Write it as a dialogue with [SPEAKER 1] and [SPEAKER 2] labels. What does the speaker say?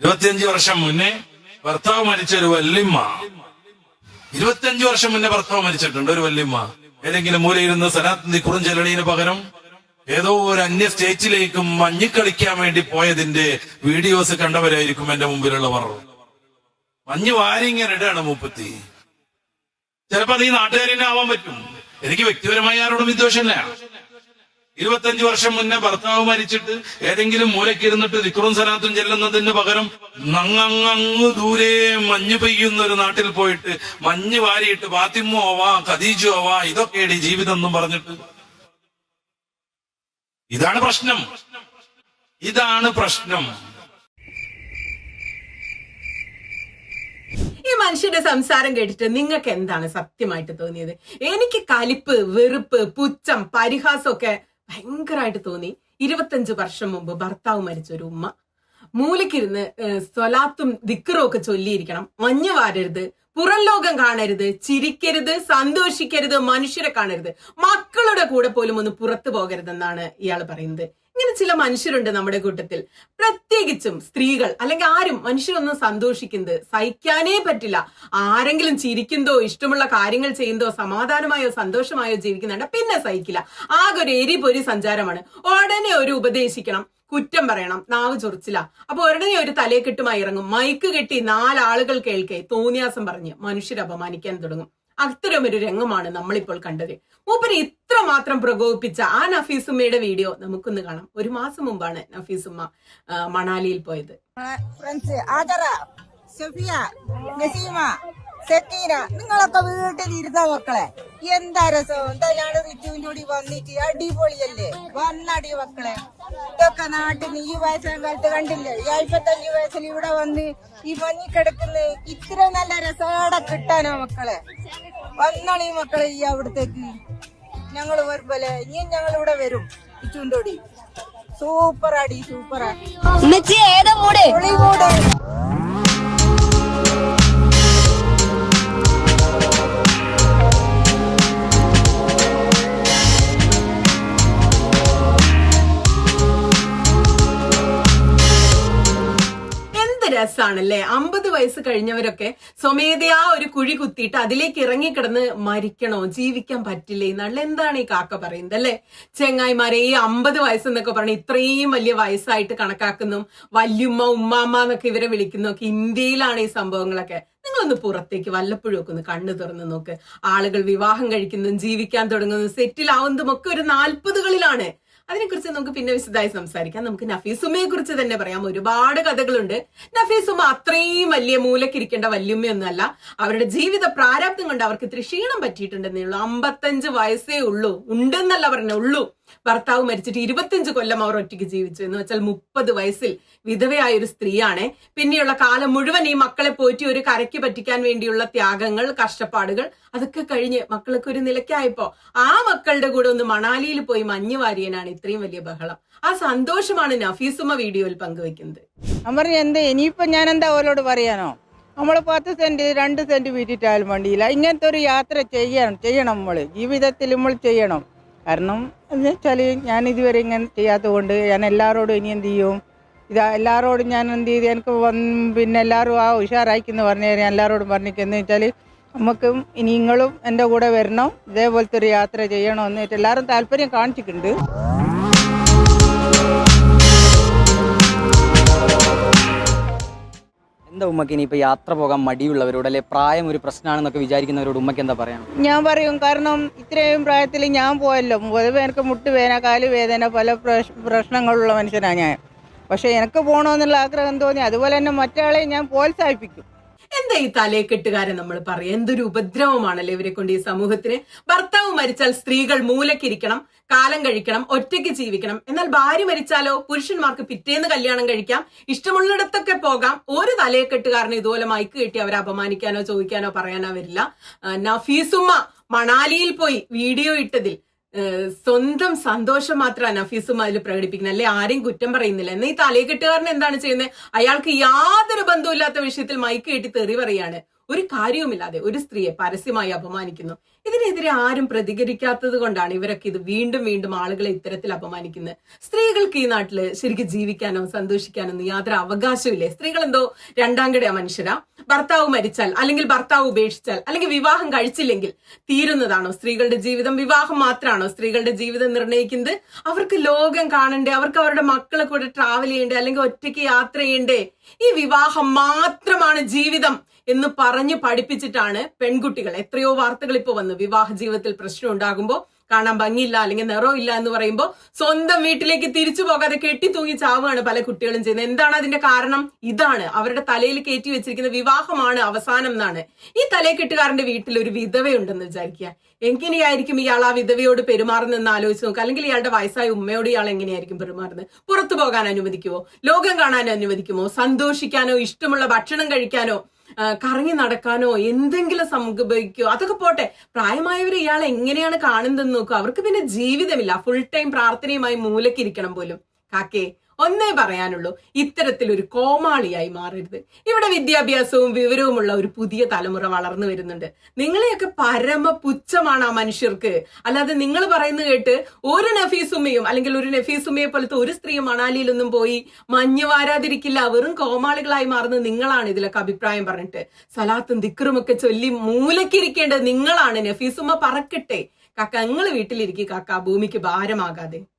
[SPEAKER 1] ഇരുപത്തിയഞ്ച് വർഷം മുന്നേ ഭർത്താവ് മരിച്ച ഒരു വല്യമ്മ. ഇരുപത്തിയഞ്ച് വർഷം മുന്നേ ഭർത്താവ് മരിച്ചിട്ടുണ്ട് ഒരു വല്യമ്മ. ഏതെങ്കിലും മൂലയിരുന്ന് സനാത്തന്തി കുറുഞ്ചെലണീന് പകരം ഏതോ ഒരു അന്യ സ്റ്റേറ്റിലേക്കും മഞ്ഞിക്കളിക്കാൻ വേണ്ടി പോയതിന്റെ വീഡിയോസ് കണ്ടവരായിരിക്കും എന്റെ മുമ്പിലുള്ളവർ. മഞ്ഞ് വാരിങ്ങനെ ഇടാണ് മൂപ്പത്തി. ചിലപ്പോ അത് ഈ ആവാൻ പറ്റും. എനിക്ക് വ്യക്തിപരമായി ആരോടും വിദ്വേഷമില്ല. ഇരുപത്തഞ്ചു വർഷം മുന്നേ ഭർത്താവ് മരിച്ചിട്ട് ഏതെങ്കിലും മൂലക്കിരുന്നിട്ട് ദിക്റും സലാത്തും ചെല്ലുന്നതിന് പകരം നങ്ങങ്ങ് ദൂരെ മഞ്ഞ് പെയ്യുന്ന ഒരു നാട്ടിൽ പോയിട്ട് മഞ്ഞ് വാരിയിട്ട് ഫാത്തിമോ ആവാ ഖദീജോ ആവാ ഇതൊക്കെയാണ് ജീവിതം എന്നും പറഞ്ഞിട്ട്. ഇതാണ് പ്രശ്നം. ഇതാണ് പ്രശ്നം.
[SPEAKER 2] ഈ മനുഷ്യന്റെ സംസാരം കേട്ടിട്ട് നിങ്ങൾക്ക് എന്താണ് സത്യമായിട്ട് തോന്നിയത്? എനിക്ക് കലിപ്പ് വെറുപ്പ് പുച്ഛം പരിഹാസം ഒക്കെ ഭയങ്കരമായിട്ട് തോന്നി. ഇരുപത്തഞ്ച് വർഷം മുമ്പ് ഭർത്താവ് മരിച്ച ഒരു ഉമ്മ മൂലക്കിരുന്ന് സ്വലാത്തും ദിക്കറും ഒക്കെ ചൊല്ലിയിരിക്കണം. മഞ്ഞ് വാരരുത് പുറം ലോകം കാണരുത് ചിരിക്കരുത് സന്തോഷിക്കരുത് മനുഷ്യരെ കാണരുത്. മക്കളുടെ കൂടെ പോലും ഒന്ന് പുറത്തു പോകരുതെന്നാണ് ഇയാൾ പറയുന്നത്. ഇങ്ങനെ ചില മനുഷ്യരുണ്ട് നമ്മുടെ കൂട്ടത്തിൽ. പ്രത്യേകിച്ചും സ്ത്രീകൾ അല്ലെങ്കിൽ ആരും മനുഷ്യരൊന്നും സന്തോഷിക്കുന്നത് സഹിക്കാനേ പറ്റില്ല. ആരെങ്കിലും ചിരിക്കുന്നതോ ഇഷ്ടമുള്ള കാര്യങ്ങൾ ചെയ്യുന്നതോ സമാധാനമായോ സന്തോഷമായോ ജീവിക്കുന്നുണ്ട് പിന്നെ സഹിക്കില്ല. ആകെ ഒരു എരിപൊരി സഞ്ചാരമാണ്. ഉടനെ ഒരു ഉപദേശിക്കണം കുറ്റം പറയണം നാവ് ചൊറിച്ചില്ല അപ്പൊ ഉടനെ ഒരു തലയെക്കെട്ടുമായി ഇറങ്ങും. മൈക്ക് കെട്ടി നാലാളുകൾ കേൾക്കെ തോന്നിയാസം പറഞ്ഞ് മനുഷ്യരെ അപമാനിക്കാൻ തുടങ്ങും. അത്തരം ഒരു രംഗമാണ് നമ്മളിപ്പോൾ കണ്ടത്. മൂപ്പര് ഇത്ര മാത്രം പ്രകോപിപ്പിച്ച ആ നഫീസുമ്മയുടെ വീഡിയോ നമുക്കൊന്ന് കാണാം. ഒരു മാസം മുമ്പാണ് നഫീസുമ്മ മണാലിയിൽ പോയത്.
[SPEAKER 3] നിങ്ങളൊക്കെ വീട്ടിൽ ഇരുന്ന മക്കളെ. എന്താ രസം? എന്താ ഞാൻ റിജുവിന്റെ കൂടി വന്നിട്ട് അടിപൊളിയല്ലേ? വന്നടി മക്കളെ. ഇതൊക്കെ നാട്ടിൽ ഈ വയസ്സാം കാലത്ത് കണ്ടില്ലേ? ഈ അമ്പത്തഞ്ച് വയസ്സിൽ ഇവിടെ വന്ന് ഈ മഞ്ഞിക്കിടക്കുന്ന ഇത്ര നല്ല രസോടെ കിട്ടാനോ മക്കളെ. വന്നോളി മക്കളെ ഈ അവിടത്തേക്ക്. ഞങ്ങൾ വരുമ്പോലെ ഇനിയും ഞങ്ങൾ ഇവിടെ വരും ചൂണ്ടോടി. സൂപ്പറാടി സൂപ്പറാ.
[SPEAKER 4] ഉമ്മച്ചി ഏതാ മൂട്.
[SPEAKER 2] രസാണല്ലേ? അമ്പത് വയസ്സ് കഴിഞ്ഞവരൊക്കെ സ്വമേധയാ ഒരു കുഴി കുത്തിയിട്ട് അതിലേക്ക് ഇറങ്ങിക്കിടന്ന് മരിക്കണോ? ജീവിക്കാൻ പറ്റില്ലേ? എന്നുള്ള എന്താണ് ഈ കാക്ക പറയുന്നത് അല്ലെ? ചെങ്ങായിമാരെ ഈ അമ്പത് വയസ്സെന്നൊക്കെ പറഞ്ഞ് ഇത്രയും വലിയ വയസ്സായിട്ട് കണക്കാക്കുന്നു. വല്യുമ്മ ഉമ്മാമ്മ എന്നൊക്കെ ഇവരെ വിളിക്കുന്നൊക്കെ ഇന്ത്യയിലാണ് ഈ സംഭവങ്ങളൊക്കെ. നിങ്ങളൊന്ന് പുറത്തേക്ക് വല്ലപ്പോഴും ഒക്കെ ഒന്ന് കണ്ണു തുറന്ന് നോക്ക്. ആളുകൾ വിവാഹം കഴിക്കുന്നതും ജീവിക്കാൻ തുടങ്ങുന്നതും സെറ്റിൽ ആവുന്നതും ഒക്കെ ഒരു നാൽപ്പതുകളിലാണ്. അതിനെക്കുറിച്ച് നമുക്ക് പിന്നെ വിശദമായി സംസാരിക്കാം. നമുക്ക് നഫീസുമ്മയെ കുറിച്ച് തന്നെ പറയാം. ഒരുപാട് കഥകളുണ്ട്. നഫീസുമ്മ അത്രയും വലിയ മൂലക്കിരിക്കേണ്ട വല്യമ്മയൊന്നുമല്ല. അവരുടെ ജീവിത പ്രാരാബ്ദം കൊണ്ട് അവർക്ക് ഇത്തിരി ക്ഷീണം പറ്റിയിട്ടുണ്ടെന്നേ ഉള്ളൂ അമ്പത്തഞ്ച് വയസ്സേ ഉള്ളൂ. ഉണ്ടെന്നല്ല പറഞ്ഞ ഉള്ളൂ. ഭർത്താവ് മരിച്ചിട്ട് ഇരുപത്തിയഞ്ച് കൊല്ലം അവർ ഒറ്റയ്ക്ക് ജീവിച്ചു. എന്ന് വെച്ചാൽ മുപ്പത് വയസ്സിൽ വിധവയായ ഒരു സ്ത്രീയാണ്. പിന്നെയുള്ള കാലം മുഴുവൻ ഈ മക്കളെ പോറ്റി ഒരു കരയ്ക്ക് പറ്റിക്കാൻ വേണ്ടിയുള്ള ത്യാഗങ്ങൾ കഷ്ടപ്പാടുകൾ അതൊക്കെ കഴിഞ്ഞ് മക്കൾക്ക് ഒരു നിലയ്ക്കായപ്പോ ആ മക്കളുടെ കൂടെ ഒന്ന് മണാലിയിൽ പോയി മഞ്ഞ് വാരിയനാണ് ഇത്രയും വലിയ ബഹളം. ആ സന്തോഷമാണ് നഫീസുമ വീഡിയോയിൽ പങ്കുവെക്കുന്നത്
[SPEAKER 3] ഞാൻ എന്താ ഇനിയിപ്പോ ഞാൻ എന്താ അവരോട് പറയാനോ? നമ്മൾ പത്ത് സെന്റ് രണ്ട് സെന്റ് വീട്ടിട്ടാലും വേണ്ടിയില്ല. ഇങ്ങനത്തെ ഒരു യാത്ര ചെയ്യണം ചെയ്യണം നമ്മൾ ജീവിതത്തിൽ നമ്മൾ ചെയ്യണം. കാരണം എന്ന് വെച്ചാൽ ഞാൻ ഇതുവരെ ഇങ്ങനെ ചെയ്യാത്തത് കൊണ്ട് ഞാൻ എല്ലാവരോടും ഇനി എന്ത് ചെയ്യും? ഇത് എല്ലാവരോടും ഞാൻ എന്ത് ചെയ്ത് എനിക്ക് വന്ന് പിന്നെ എല്ലാവരും ആ ഉഷാറായിക്കെന്ന് പറഞ്ഞു ഞാൻ എല്ലാവരോടും പറഞ്ഞിരിക്കുന്നത് വെച്ചാൽ നമുക്കും ഇനി നിങ്ങളും എന്റെ കൂടെ വരണം. ഇതേപോലത്തെ ഒരു യാത്ര ചെയ്യണമെന്ന് എല്ലാവരും താല്പര്യം കാണിച്ചിട്ടുണ്ട്.
[SPEAKER 5] എന്താ ഉമ്മക്ക് ഇനി ഇപ്പൊ യാത്ര പോകാൻ മടിയുള്ളവരോട് അല്ലെ പ്രായം ഒരു പ്രശ്നമാണെന്നൊക്കെ വിചാരിക്കുന്നവരോട് ഉമ്മക്ക് എന്താ പറയാം
[SPEAKER 3] ഞാൻ പറയും കാരണം ഇത്രയും പ്രായത്തിൽ ഞാൻ പോയല്ലോ. പൊതുവെ എനിക്ക് മുട്ടുവേദന കാൽ വേദന പല പ്രശ്നങ്ങളുള്ള മനുഷ്യനാണ് ഞാൻ. പക്ഷെ എനിക്ക് പോകണമെന്നുള്ള ആഗ്രഹം തോന്നി. അതുപോലെ തന്നെ മറ്റാളെ ഞാൻ പ്രോത്സാഹിപ്പിക്കും.
[SPEAKER 2] എന്താ ഈ തലയെക്കെട്ടുകാരെ നമ്മൾ പറയാം എന്തൊരു ഉപദ്രവമാണല്ലേ ഇവരെ കൊണ്ട് ഈ സമൂഹത്തിന്? ഭർത്താവ് മരിച്ചാൽ സ്ത്രീകൾ മൂലക്കിരിക്കണം കാലം കഴിക്കണം ഒറ്റയ്ക്ക് ജീവിക്കണം. എന്നാൽ ഭാര്യ മരിച്ചാലോ പുരുഷന്മാർക്ക് പിറ്റേന്ന് കല്യാണം കഴിക്കാം ഇഷ്ടമുള്ളിടത്തൊക്കെ പോകാം ഒരു തലയെക്കെട്ടുകാരനെ ഇതുപോലെ മൈക്ക് കെട്ടി അവരെ അപമാനിക്കാനോ ചോദിക്കാനോ പറയാനോ വരില്ല. നഫീസുമ്മ മണാലിയിൽ പോയി വീഡിയോ ഇട്ടതിൽ സ്വന്തം സന്തോഷം മാത്രമാണ് നഫീസും അതിൽ പ്രകടിപ്പിക്കുന്നത്. അല്ലെ? ആരെയും കുറ്റം പറയുന്നില്ല. എന്നാൽ ഈ തലയെക്കെട്ടുകാരൻ എന്താണ് ചെയ്യുന്നത്? അയാൾക്ക് യാതൊരു ബന്ധവുമില്ലാത്ത വിഷയത്തിൽ മൈക്ക് കെട്ടി തെറി പറയാണ് ഒരു കാര്യവുമില്ലാതെ ഒരു സ്ത്രീയെ പരസ്യമായി അപമാനിക്കുന്നു. ഇതിനെതിരെ ആരും പ്രതികരിക്കാത്തത് കൊണ്ടാണ് ഇവരൊക്കെ ഇത് വീണ്ടും വീണ്ടും ആളുകളെ ഇത്തരത്തിൽ അപമാനിക്കുന്നത്. സ്ത്രീകൾക്ക് ഈ നാട്ടിൽ ശരിക്കും ജീവിക്കാനോ സന്തോഷിക്കാനോ ഒന്നും യാതൊരു അവകാശമില്ലേ സ്ത്രീകൾ എന്തോ രണ്ടാം മനുഷ്യരാ. ഭർത്താവ് മരിച്ചാൽ അല്ലെങ്കിൽ ഭർത്താവ് ഉപേക്ഷിച്ചാൽ അല്ലെങ്കിൽ വിവാഹം കഴിച്ചില്ലെങ്കിൽ തീരുന്നതാണോ സ്ത്രീകളുടെ ജീവിതം? വിവാഹം മാത്രമാണോ സ്ത്രീകളുടെ ജീവിതം നിർണയിക്കുന്നത് അവർക്ക് ലോകം കാണണ്ടേ? അവർക്ക് അവരുടെ മക്കളെ കൂടെ ട്രാവൽ ചെയ്യണ്ടേ? അല്ലെങ്കിൽ ഒറ്റയ്ക്ക് യാത്ര ചെയ്യണ്ടേ? ഈ വിവാഹം മാത്രമാണ് ജീവിതം. എന്ന് പറഞ്ഞ് പഠിപ്പിച്ചിട്ടാണ് പെൺകുട്ടികൾ. എത്രയോ വാർത്തകൾ ഇപ്പൊ വന്ന്. വിവാഹ ജീവിതത്തിൽ പ്രശ്നം ഉണ്ടാകുമ്പോൾ കാണാൻ ഭംഗിയില്ല അല്ലെങ്കിൽ നിറം ഇല്ല എന്ന് പറയുമ്പോൾ സ്വന്തം വീട്ടിലേക്ക് തിരിച്ചു പോകാതെ കെട്ടി തൂങ്ങി ചാവുകയാണ് പല കുട്ടികളും ചെയ്യുന്നത്. എന്താണ് അതിന്റെ കാരണം? ഇതാണ്. അവരുടെ തലയിൽ കയറ്റി വെച്ചിരിക്കുന്ന വിവാഹമാണ് അവസാനം എന്നാണ്. ഈ തലയെക്കെട്ടുകാരന്റെ വീട്ടിൽ ഒരു വിധവയുണ്ടെന്ന് വിചാരിക്കുക. എങ്ങനെയായിരിക്കും ഇയാൾ ആ വിധവയോട് പെരുമാറുന്നതെന്ന് ആലോചിച്ച് നോക്കുക. അല്ലെങ്കിൽ ഇയാളുടെ വയസ്സായ ഉമ്മയോട് ഇയാൾ എങ്ങനെയായിരിക്കും പെരുമാറുന്നത്? പുറത്തു പോകാൻ അനുവദിക്കുമോ ലോകം കാണാൻ അനുവദിക്കുമോ സന്തോഷിക്കാനോ ഇഷ്ടമുള്ള ഭക്ഷണം കഴിക്കാനോ? കറങ്ങി നടക്കാനോ എന്തെങ്കിലും സംഭവിക്കോ അതൊക്കെ പോട്ടെ. പ്രായമായവർ ഇയാൾ എങ്ങനെയാണ് കാണുന്നതെന്ന് നോക്കുക അവർക്ക് പിന്നെ ജീവിതമില്ല. ഫുൾ ടൈം പ്രാർത്ഥനയുമായി മൂലക്കിരിക്കണം പോലും. കാക്കേ ഒന്നേ പറയാനുള്ളൂ ഇത്തരത്തിലൊരു കോമാളിയായി മാറരുത്. ഇവിടെ വിദ്യാഭ്യാസവും വിവരവുമുള്ള ഒരു പുതിയ തലമുറ വളർന്നു വരുന്നുണ്ട്. നിങ്ങളെയൊക്കെ പരമ പുച്ഛമാണ് ആ മനുഷ്യർക്ക്. അല്ലാതെ നിങ്ങൾ പറയുന്നത് കേട്ട് ഒരു നഫീസുമ്മയും അല്ലെങ്കിൽ ഒരു നഫീസുമ്മയെ പോലത്തെ ഒരു സ്ത്രീയും മണാലിയിലൊന്നും പോയി മഞ്ഞ് വാരാതിരിക്കില്ല വെറും കോമാളികളായി മാറുന്നത് നിങ്ങളാണ് ഇതിലൊക്കെ അഭിപ്രായം പറഞ്ഞിട്ട്. സലാത്തും ദിക്റുമൊക്കെ ചൊല്ലി മൂലക്കിരിക്കേണ്ടത് നിങ്ങളാണ്. നഫീസുമ്മ പറക്കട്ടെ. കാക്ക നിങ്ങൾ വീട്ടിലിരിക്കുക കാക്ക ഭൂമിക്ക് ഭാരമാകാതെ.